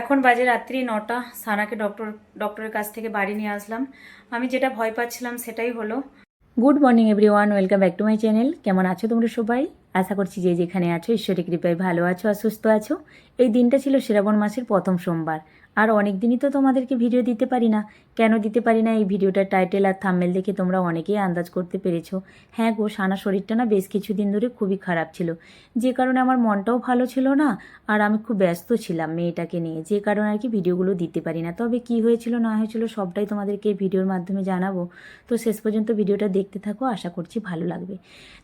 এখন বাজে রাত্রি নটা, সানাকে ডক্টর ডক্টরের কাছ থেকে বাড়ি নিয়ে আসলাম। আমি যেটা ভয় পাচ্ছিলাম সেটাই হলো good morning everyone welcome back to my channel কেমন আছো তোমরা সবাই? আশা করছি যে যেখানে আছো ঈশ্বরী কৃপায় ভালো আছো আর সুস্থ আছো। এই দিনটা ছিল শ্রাবণ মাসের প্রথম সোমবার। আর অনেক দিনই তো তোমাদেরকে ভিডিও দিতে পারি না। কেন দিতে পারি না এই ভিডিওটার টাইটেল আর থাম্মেল দেখে তোমরা অনেকেই আন্দাজ করতে পেরেছ। হ্যাঁ গো, সানা শরীরটা না বেশ কিছুদিন ধরে খুবই খারাপ ছিল। যে কারণে আমার মনটাও ভালো ছিল না, আর আমি খুব ব্যস্ত ছিলাম মেয়েটাকে নিয়ে। যে কারণে আর কি ভিডিওগুলো দিতে পারি না। তবে কি হয়েছিল, না হয়েছিল সবটাই তোমাদেরকে ভিডিওর মাধ্যমে জানাব। তো শেষ পর্যন্ত ভিডিওটা দেখতে থাকো, আশা করছি ভালো লাগবে।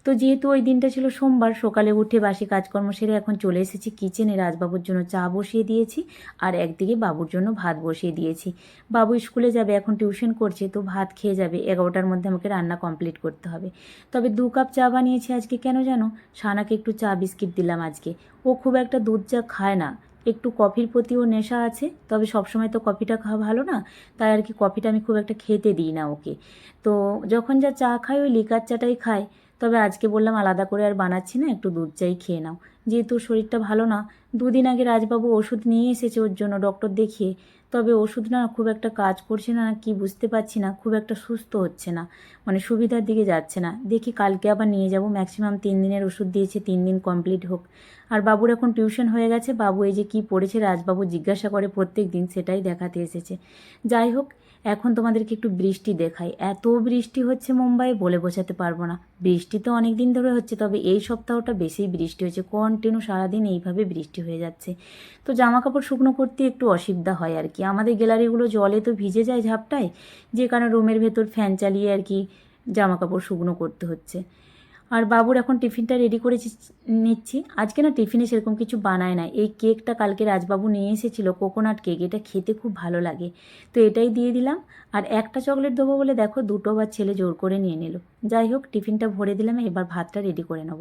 তো যেহেতু ওই দিনটা ছিল সোমবার, সকালে উঠে বাসি কাজকর্ম সেরে এখন চলে এসেছি কিচেনে রাজবাবুর জন্য চা বসিয়ে দিয়েছি, আর একদিকে বাবুর জন্য ভাত বসিয়ে দিয়েছি। বাবু স্কুলে যাবে, এখন টিউশন করছে, তো ভাত খেয়ে যাবে। এগারোটার মধ্যে আমাকে রান্না কমপ্লিট করতে হবে। তবে দু কাপ চা বানিয়েছি আজকে, কেন জানো? সানাকে একটু চা বিস্কিট দিলাম আজকে। ও খুব একটা দুধ চা খায় না। একটু কফির প্রতিও নেশা আছে, তবে সবসময় তো কফিটা খাওয়া ভালো না, তাই আর কি কফিটা আমি খুব একটা খেতে দিই না ওকে। তো যখন যা চা খায়, ওই লিকার চাটাই খায়। তবে আজকে বললাম আলাদা করে আর বানাচ্ছি না, একটু দুধ চাই খেয়ে নাও। যেহেতু শরীরটা ভালো না, দুদিন আগে রাজবাবু ওষুধ নিয়ে এসেছে ওর জন্য, ডক্টর দেখিয়ে। তবে ওষুধ না খুব একটা কাজ করছে না, কি বুঝতে পারছি না, খুব একটা সুস্থ হচ্ছে না মানে সুবিধার দিকে যাচ্ছে না। দেখি কালকে আবার নিয়ে যাব ম্যাক্সিমাম তিন দিনের ওষুধ দিয়েছে, তিন দিন কমপ্লিট হোক। আর বাবুর এখন টিউশন হয়ে গেছে, বাবু এই যে কি পড়েছে, রাজবাবু জিজ্ঞাসা করে প্রত্যেক দিন সেটাই দেখাতে এসেছে। যাই হোক এখন তোমাদেরকে একটু বৃষ্টি দেখাই। এত বৃষ্টি হচ্ছে মুম্বাই বলে বোঝাতে পারব না। বৃষ্টি তো অনেক দিন ধরে হচ্ছে, তবে এই সপ্তাহটা বেশি বৃষ্টি হয়েছে। কন্টিনিউ সারাদিন এইভাবে বৃষ্টি হয়ে যাচ্ছে। তো জামা কাপড় শুকনো করতে একটু অসুবিধা হয় আর কি। আমাদের গ্যালারিগুলো জলে তো ভিজে যায় ঝাপটায়, যে কারণে রুমের ভেতর ফ্যান চালিয়ে আর কি জামা কাপড় শুকনো করতে হচ্ছে। আর বাবুর এখন টিফিনটা রেডি করে নিচ্ছি। আজকে না টিফিনে সেরকম কিছু বানায় না এই কেকটা কালকে রাজবাবু নিয়ে এসেছিল কোকোনাট কেক এটা খেতে খুব ভালো লাগে। তো এটাই দিয়ে দিলাম। আর একটা চকলেট দেবো বলে দেখো দুটো বা ছেলে জোর করে নিয়ে নিল। যাই হোক, টিফিনটা ভরে দিলাম, এবার ভাতটা রেডি করে নেব।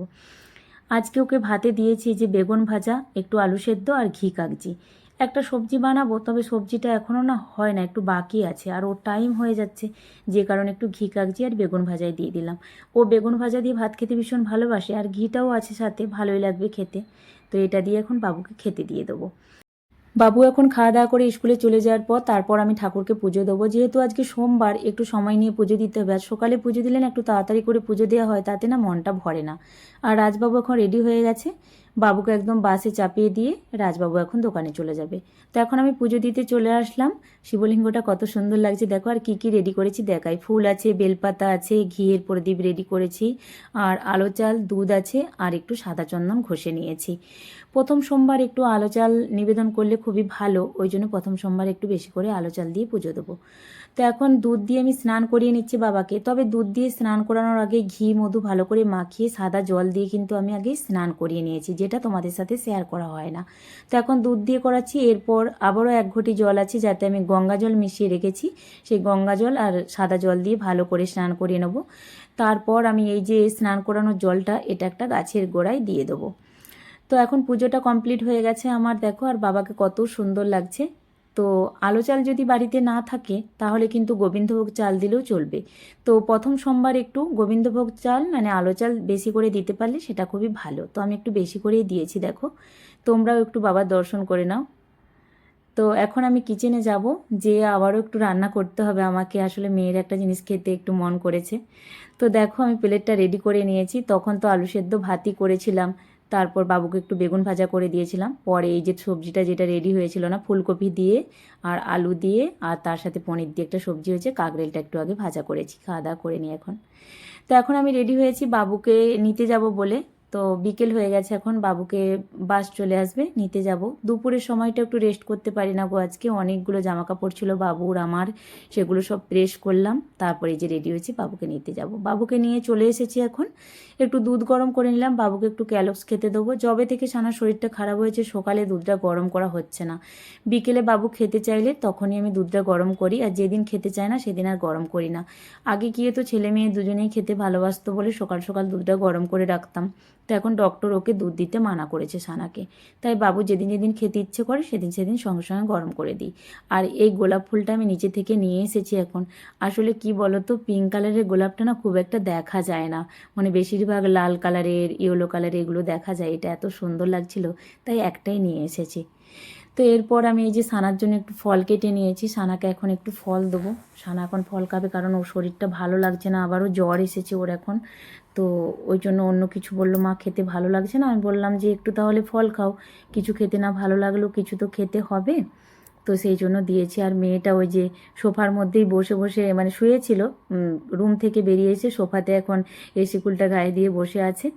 আজকে ওকে ভাতে দিয়েছি যে বেগুন ভাজা, একটু আলু সেদ্ধ আর ঘি কাগজি। একটা সবজি বানাবো, তবে সবজিটা এখনও না হয় না, একটু বাকি আছে। আর ওর টাইম হয়ে যাচ্ছে, যে কারণে একটু ঘি, কাগজি আর বেগুন ভাজাই দিয়ে দিলাম। ও বেগুন ভাজা দিয়ে ভাত খেতে ভীষণ ভালোবাসে, আর ঘিটাও আছে সাথে, ভালোই লাগবে খেতে। তো এটা দিয়ে এখন বাবুকে খেতে দিয়ে দেবো। বাবু এখন খাওয়া দাওয়া করে স্কুলে চলে যাওয়ার পর তারপর আমি ঠাকুরকে পুজো দেবো। যেহেতু আজকে সোমবার, একটু সময় নিয়ে পুজো দিতে হবে। আর সকালে পুজো দিলে না একটু তাড়াতাড়ি করে পুজো দেওয়া হয়, তাতে না মনটা ভরে না। আর রাজবাবু এখন রেডি হয়ে গেছে। বাবুকে একদম বাসে চাপিয়ে দিয়ে রাজবাবু এখন দোকানে চলে যাবে। তো এখন আমি পুজো দিতে চলে আসলাম। শিবলিঙ্গটা কত সুন্দর লাগছে। দেখো, আর কি কি রেডি করেছি দেখাই। ফুল আছে, বেলপাতা আছে, ঘিয়ের প্রদীপ রেডি করেছি, আর আলো চাল, দুধ আছে, আর একটু সাদা চন্দন ঘষে নিয়েছি। প্রথম সোমবার একটু আলো চাল নিবেদন করলে খুবই ভালো, ওই জন্য প্রথম সোমবার একটু বেশি করে আলো চাল দিয়ে পুজো দেবো। তো এখন দুধ দিয়ে আমি স্নান করিয়ে নিচ্ছি বাবাকে। তবে দুধ দিয়ে স্নান করানোর আগে ঘি, মধু ভালো করে মাখিয়ে সাদা জল দিয়ে কিন্তু আমি আগে স্নান করিয়ে নিয়েছি। যেটা তোমাদের সাথে শেয়ার করা হয় না। তো এখন দুধ দিয়ে করাচ্ছি, এরপর আবারও এক ঘটি জল আছে যাতে আমি গঙ্গা জল মিশিয়ে রেখেছি। সেই গঙ্গা জল আর সাদা জল দিয়ে ভালো করে স্নান করিয়ে নেব। তারপর আমি এই যে স্নান করানোর জলটা, এটা একটা গাছের গোড়ায় দিয়ে দেবো। তো এখন পুজোটা কমপ্লিট হয়ে গেছে আমার, দেখো, আর বাবাকে কত সুন্দর লাগছে। তো আলো চাল যদি বাড়িতে না থাকে, তাহলে কিন্তু গোবিন্দভোগ চাল দিলেও চলবে। তো প্রথম সোমবার একটু গোবিন্দভোগ চাল মানে আলো চাল বেশি করে দিতে পারলে সেটা খুবই ভালো। তো আমি একটু বেশি করেই দিয়েছি, দেখো। তোমরাও একটু বাবার দর্শন করে নাও। তো এখন আমি কিচেনে যাব যে আবারও একটু রান্না করতে হবে আমাকে। আসলে মেয়ের একটা জিনিস খেতে একটু মন করেছে। তো দেখো, আমি প্লেটটা রেডি করে নিয়েছি। তখন তো আলু সেদ্ধ ভাতই করেছিলাম। তারপর বাবুকে একটু বেগুন ভাজা করে দিয়েছিলাম। পরে এই যে সবজিটা যেটা রেডি হয়েছিল না, ফুলকপি দিয়ে আর আলু দিয়ে আর তার সাথে পনির দিয়ে একটা সবজি হয়েছে, কাকরেলটা একটু আগে ভাজা করেছি, খাওয়া দাওয়া করে নিই এখন। তো এখন আমি রেডি হয়েছি, বাবুকে নিতে যাব বলে। তো বিকেল হয়ে গেছে এখন, বাবুকে বাস চলে আসবে, নিতে যাব। দুপুরের সময়টা একটু রেস্ট করতে পারি না গো আজকে, অনেকগুলো জামা কাপড় ছিল বাবুর আমার, সেগুলো সব প্রেস করলাম, তারপরে যে রেডি হয়েছি, বাবুকে নিতে যাব। বাবুকে নিয়ে চলে এসেছি এখন, একটু দুধ গরম করে নিলাম, বাবুকে একটু ক্যালক্স খেতে দেবো। জবে থেকে সানা শরীরটা খারাপ হয়েছে, সকালে দুধটা গরম করা হচ্ছে না। বিকেলে বাবু খেতে চাইলে তখনই আমি দুধটা গরম করি, আর যেদিন খেতে চায় না, সেদিন আর গরম করি না। আগে গিয়ে তো ছেলে মেয়ে দুজনেই খেতে ভালোবাসতো বলে সকাল সকাল দুধটা গরম করে রাখতাম। তো এখন ডক্টর ওকে দুধ দিতে মানা করেছে সানাকে। তাই বাবু যেদিন যেদিন খেতে ইচ্ছে করে, সেদিন সেদিন সঙ্গে সঙ্গে গরম করে দিই। আর এই গোলাপ ফুলটা আমি নিচে থেকে নিয়ে এসেছি এখন। আসলে কি বলতো পিঙ্ক কালারের গোলাপটা না খুব একটা দেখা যায় না। মানে বেশিরভাগ লাল কালারের ইয়েলো কালারের এগুলো দেখা যায়। এটা এত সুন্দর লাগছিল, তাই একটাই নিয়ে এসেছি। তো এরপর আমি এই যে সানার জন্য একটু ফল কেটে নিয়েছি। সানাকে এখন একটু ফল দেবো। সানা এখন ফল খাবে কারণ ওর শরীরটা ভালো লাগছে না। আবারও জ্বর এসেছে ওর এখন। তো ওই জন্য অন্য কিছু বলল, মা, খেতে ভালো লাগছে না? আমি বললাম যে, একটু তাহলে ফল খাও। কিছু খেতে না ভালো লাগল, কিছু তো খেতে হবে। তো সেই জন্য দিয়েছি। আর মেয়েটা ওই যে সোফার মধ্যেই বসে বসে মানে শুয়েছিল রুম থেকে বেরিয়েছে, সোফাতে এখন এসি কুলটা গায়ে দিয়ে বসে আছে।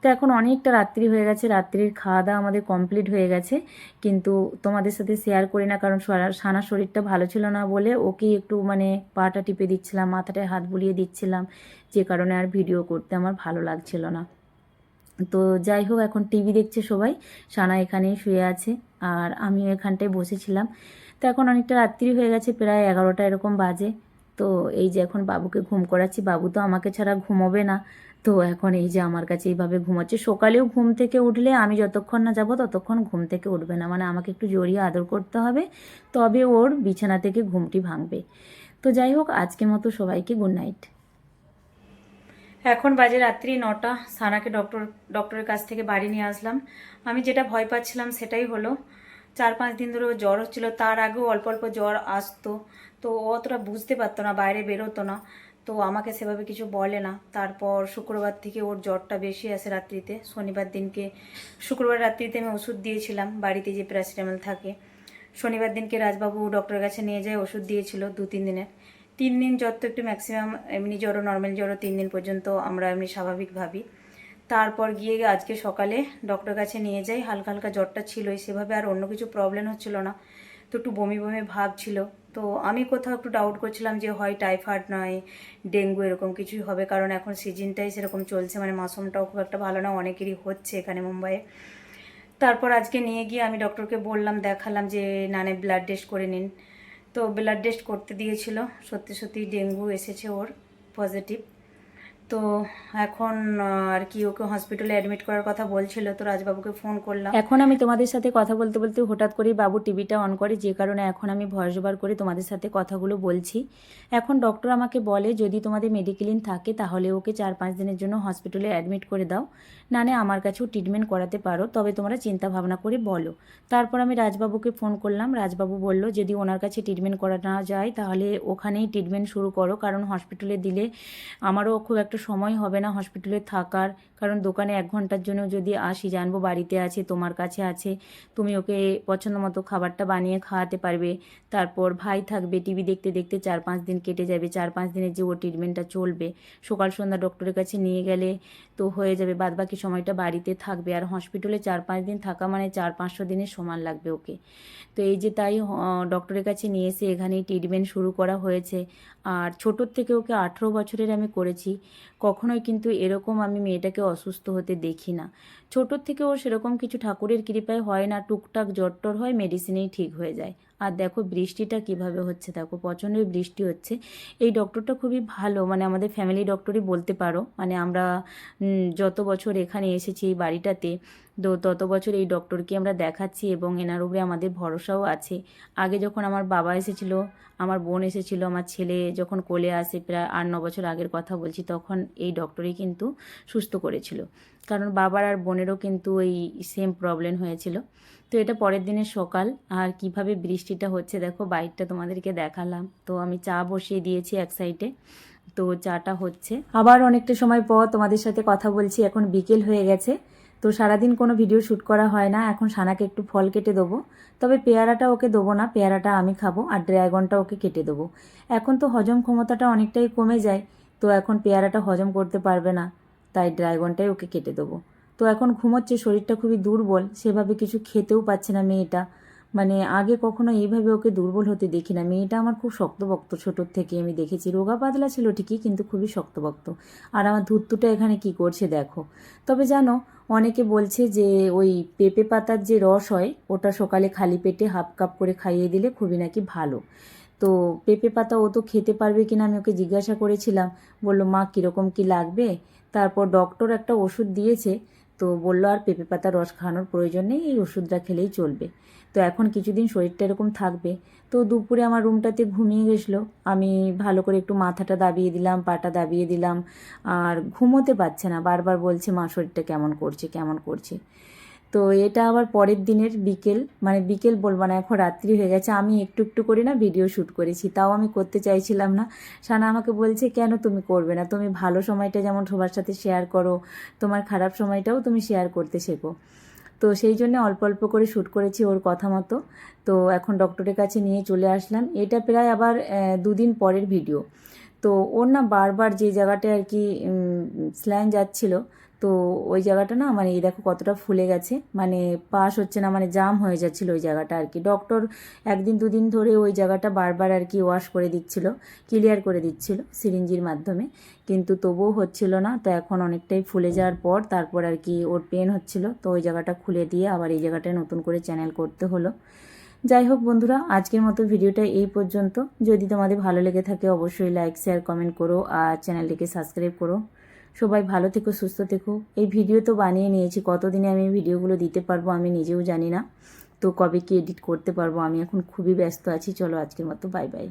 তো এখন অনেকটা রাত্রি হয়ে গেছে, রাত্রির খাওয়া দাওয়া আমাদের কমপ্লিট হয়ে গেছে। কিন্তু তোমাদের সাথে শেয়ার করি না, কারণ সানার শরীরটা ভালো ছিল না বলে ওকে একটু মানে পাটা টিপে দিচ্ছিলাম, মাথাটায় হাত বুলিয়ে দিচ্ছিলাম। যে কারণে আর ভিডিও করতে আমার ভালো লাগছিল না। তো যাই হোক, এখন টিভি দেখছে সবাই, সানা এখানেই শুয়ে আছে। আর আমিও এখানটায় বসেছিলাম। তো এখন অনেকটা রাত্রি হয়ে গেছে, প্রায় এগারোটা এরকম বাজে। তো এই যে এখন বাবুকে ঘুম করাচ্ছি, বাবু তো আমাকে ছাড়া ঘুমোবে না। তো এখন এই যে আমার কাছে এইভাবে ঘুমাচ্ছে। সকালেও ঘুম থেকে উঠলে আমি যতক্ষণ না যাব ততক্ষণ ঘুম থেকে উঠবে না। মানে আমাকে একটু জড়িয়ে আদর করতে হবে, তবে ওর বিছানা থেকে ঘুমটি ভাঙবে। তো যাই হোক, আজকের মতো সবাইকে গুড নাইট। এখন বাজে রাত্রি নটা সানাকে ডক্টর ডক্টরের কাছ থেকে বাড়ি নিয়ে আসলাম। আমি যেটা ভয় পাচ্ছিলাম সেটাই হলো, চার পাঁচ দিন ধরে জ্বর হচ্ছিল, তার আগেও অল্প অল্প জ্বর আসতো, তো অতটা বুঝতে পারতো না, বাইরে বেরোতো না, তো আমাকে সেভাবে কিছু বলে না। তারপর শুক্রবার থেকে ওর জ্বরটা বেশি আসে রাত্রিতে, শনিবার দিনকে, শুক্রবার রাত্রিতে আমি ওষুধ দিয়েছিলাম, বাড়িতে যে প্যারাসিটামল থাকে। শনিবার দিনকে রাজবাবু ডক্টরের কাছে নিয়ে যায়, ওষুধ দিয়েছিল দু তিন দিনের। তিন দিন জ্বর তো একটু ম্যাক্সিমাম এমনি জ্বরও নর্মাল জ্বরও তিন দিন পর্যন্ত আমরা এমনি স্বাভাবিক ভাবি। তারপর গিয়ে আজকে সকালে ডক্টরের কাছে নিয়ে যাই, হালকা হালকা জ্বরটা ছিলই, সেভাবে আর অন্য কিছু প্রবলেম হচ্ছিল না। তো একটু বমি বমি ভাব ছিল। তো আমি কোথাও একটু ডাউট করছিলাম যে হয় টাইফয়েড নয় ডেঙ্গু এরকম কিছুই হবে, কারণ এখন সিজনটাই সেরকম চলছে মানে মৌসুমটাও খুব একটা ভালো না, অনেকেরই হচ্ছে এখানে মুম্বাইয়ে। তারপর আজকে নিয়ে গিয়ে আমি ডক্টরকে বললাম, দেখালাম যে নানে ব্লাড টেস্ট করে নিন। তো ব্লাড টেস্ট করতে দিয়েছিল। সত্যি সত্যি ডেঙ্গু এসেছে ওর পজিটিভ তো এখন আর কি ওকে হসপিটালে অ্যাডমিট করার কথা বলছিল, তো রাজবাবুকে ফোন করলাম। এখন আমি তোমাদের সাথে কথা বলতে বলতে হঠাৎ করেই বাবু টিভিটা অন করে, যে কারণে এখন আমি ভয়েস ওভার করে তোমাদের সাথে কথাগুলো বলছি। এখন ডক্টর আমাকে বলে, যদি তোমাদের মেডিকেলিন থাকে, তাহলে ওকে চার পাঁচ দিনের জন্য হসপিটালে অ্যাডমিট করে দাও। না না আমার কাছেও ট্রিটমেন্ট করাতে পারো, তবে তোমরা চিন্তা ভাবনা করে বলো। তারপর আমি রাজবাবুকে ফোন করলাম, রাজবাবু বলল, যদি ওনার কাছে ট্রিটমেন্ট করানো যায়, তাহলে ওখানেই ট্রিটমেন্ট শুরু করো, কারণ হসপিটালে দিলে আমারও খুব একটা সময় হবে না হসপিটালে থাকার কারণ দোকানে এক ঘণ্টার জন্য যদি আসি, জানব বাড়িতে আছে, তোমার কাছে আছে, তুমি ওকে পছন্দ মতো খাবারটা বানিয়ে খাওয়াতে পারবে। তারপর ভাই থাকবে, টিভি দেখতে দেখতে চার পাঁচ দিন কেটে যাবে, চার পাঁচ দিনের যে ও ট্রিটমেন্টটা চলবে, সকাল সন্ধ্যা ডক্টরের কাছে নিয়ে গেলে তো হয়ে যাবে বাদ বাকি সময়টা বাড়িতে থাকবে। আর হসপিটালে চার পাঁচ দিন থাকা মানে চার পাঁচশো দিনের সমান লাগবে ওকে। তো এই যে তাই ডক্টরের কাছে নিয়ে এসে এখানেই ট্রিটমেন্ট শুরু করা হয়েছে। আর ছোটোর থেকে ওকে আঠেরো বছরের আমি করেছি। কখনোই কিন্তু এরকম আমি মেয়েটাকে অসুস্থ হতে দেখি না। ছোটোর থেকে ওর সেরকম কিছু ঠাকুরের কৃপায় হয় না, টুকটাক জ্বর টর হয় মেডিসিনেই ঠিক হয়ে যায়। আর দেখো বৃষ্টিটা কীভাবে হচ্ছে, দেখো প্রচণ্ডই বৃষ্টি হচ্ছে। এই ডক্টরটা খুবই ভালো মানে আমাদের ফ্যামিলি ডক্টরই বলতে পারো। মানে আমরা যত বছর এখানে এসেছি এই বাড়িটাতে, তো তত বছর এই ডক্টরকে আমরা দেখাচ্ছি এবং এনার উপরে আমাদের ভরসাও আছে। আগে যখন আমার বাবা এসেছিল, আমার বোন এসেছিল, আমার ছেলে যখন কোলে আসে, প্রায় আট ন বছর আগের কথা বলছি, তখন এই ডক্টরই কিন্তু সুস্থ করেছিল। কারণ বাবার আর বোনেরও কিন্তু এই সেম প্রবলেম হয়েছিল। তো এটা পরের দিনের সকাল, আর কীভাবে বৃষ্টিটা হচ্ছে দেখো বাইকটা তোমাদেরকে দেখালাম। তো আমি চা বসিয়ে দিয়েছি এক সাইডে তো চাটা হচ্ছে। আবার অনেকটা সময় পর তোমাদের সাথে কথা বলছি, এখন বিকেল হয়ে গেছে। তো সারাদিন কোনো ভিডিও শ্যুট করা হয় না, এখন সানাকে একটু ফল কেটে দেবো। তবে পেয়ারাটা ওকে দেবো না, পেয়ারাটা আমি খাব, আর ড্রাগনটা ওকে কেটে দেবো। এখন তো হজম ক্ষমতাটা অনেকটাই কমে যায়, তো এখন পেয়ারাটা হজম করতে পারবে না। তাই ড্রাগনটাই ওকে কেটে দেবো। তো এখন ঘুমোচ্ছে, শরীরটা খুবই দুর্বল, সেভাবে কিছু খেতেও পাচ্ছে না মেয়েটা। মানে আগে কখনো এইভাবে ওকে দুর্বল হতে দেখি না। মেয়েটা আমার খুব শক্তভক্ত, ছোটোর থেকে আমি দেখেছি। রোগা পাতলা ছিল ঠিকই, কিন্তু খুবই শক্তভক্ত। আর আমার ধুত্তুটা এখানে কি করছে দেখো। তবে জানো, অনেকে বলছে যে ওই পেঁপে পাতার যে রস হয়, ওটা সকালে খালি পেটে হাফ কাপ করে খাইয়ে দিলে খুবই নাকি ভালো। তো পেঁপে পাতা ও তো খেতে পারবে কিনা আমি ওকে জিজ্ঞাসা করেছিলাম। বলল, মা, কীরকম কি লাগবে? তারপর ডক্টর একটা ওষুধ দিয়েছে, তো বলল আর পেঁপে পাতার রস খাওয়ানোর প্রয়োজন নেই, এই ওষুধটা খেলেই চলবে। তো এখন কিছুদিন শরীরটা এরকম থাকবে। তো দুপুরে আমার রুমটাতে ঘুমিয়ে গেছিল। আমি ভালো করে একটু মাথাটা দাবিয়ে দিলাম, পাটা দাবিয়ে দিলাম। আর ঘুমোতে পারছে না। বারবার বলছে, মা, শরীরটা কেমন করছে কেমন করছে? তো এটা আবার পরের দিনের বিকেল মানে বিকেল বলব না, এখন রাত্রি হয়ে গেছে, আমি একটু একটু করে না ভিডিও শ্যুট করেছি, তাও আমি করতে চাইছিলাম না। সানা আমাকে বলছে, কেন তুমি করবে না? তুমি ভালো সময়টা যেমন সবার সাথে শেয়ার করো, তোমার খারাপ সময়টাও তুমি শেয়ার করতে শেখো। তো সেই জন্য অল্প অল্প করে শ্যুট করেছি ওর কথা মতো। তো এখন ডক্টরের কাছে নিয়ে চলে আসলাম। এটা প্রায় আবার দুদিন পরের ভিডিও তো ওর না বারবার যে জায়গাটায় আর কি স্ল্যান যাচ্ছিল তো ওই জায়গাটা না মানে এই দেখো কতটা ফুলে গেছে। মানে পাস হচ্ছে না মানে জাম হয়ে যাচ্ছিল ওই জায়গাটা আর কি। ডক্টর একদিন দুদিন ধরে ওই জায়গাটা বারবার আর কি ওয়াশ করে দিচ্ছিল ক্লিয়ার করে দিচ্ছিল সিরিঞ্জির মাধ্যমে। কিন্তু তবুও হচ্ছিল না, তো এখন অনেকটাই ফুলে যাওয়ার পর তারপর আর কি ওর পেন হচ্ছিল। তো ওই জায়গাটা খুলে দিয়ে আবার এই জায়গাটায় নতুন করে চ্যানেল করতে হলো। যাই হোক বন্ধুরা, আজকের মতো ভিডিওটা এই পর্যন্ত। যদি তোমাদের ভালো লেগে থাকে অবশ্যই লাইক শেয়ার কমেন্ট করো আর চ্যানেলটিকে সাবস্ক্রাইব করো। সবাই ভালো থেকো, সুস্থ থেকো। এই ভিডিও তো বানিয়ে নিয়েছি, কতদিনে আমি ভিডিওগুলো দিতে পারব আমি নিজেও জানি না। তো কবে কি এডিট করতে পারব, আমি এখন খুবই ব্যস্ত আছি, চলো আজকের মতো বাই বাই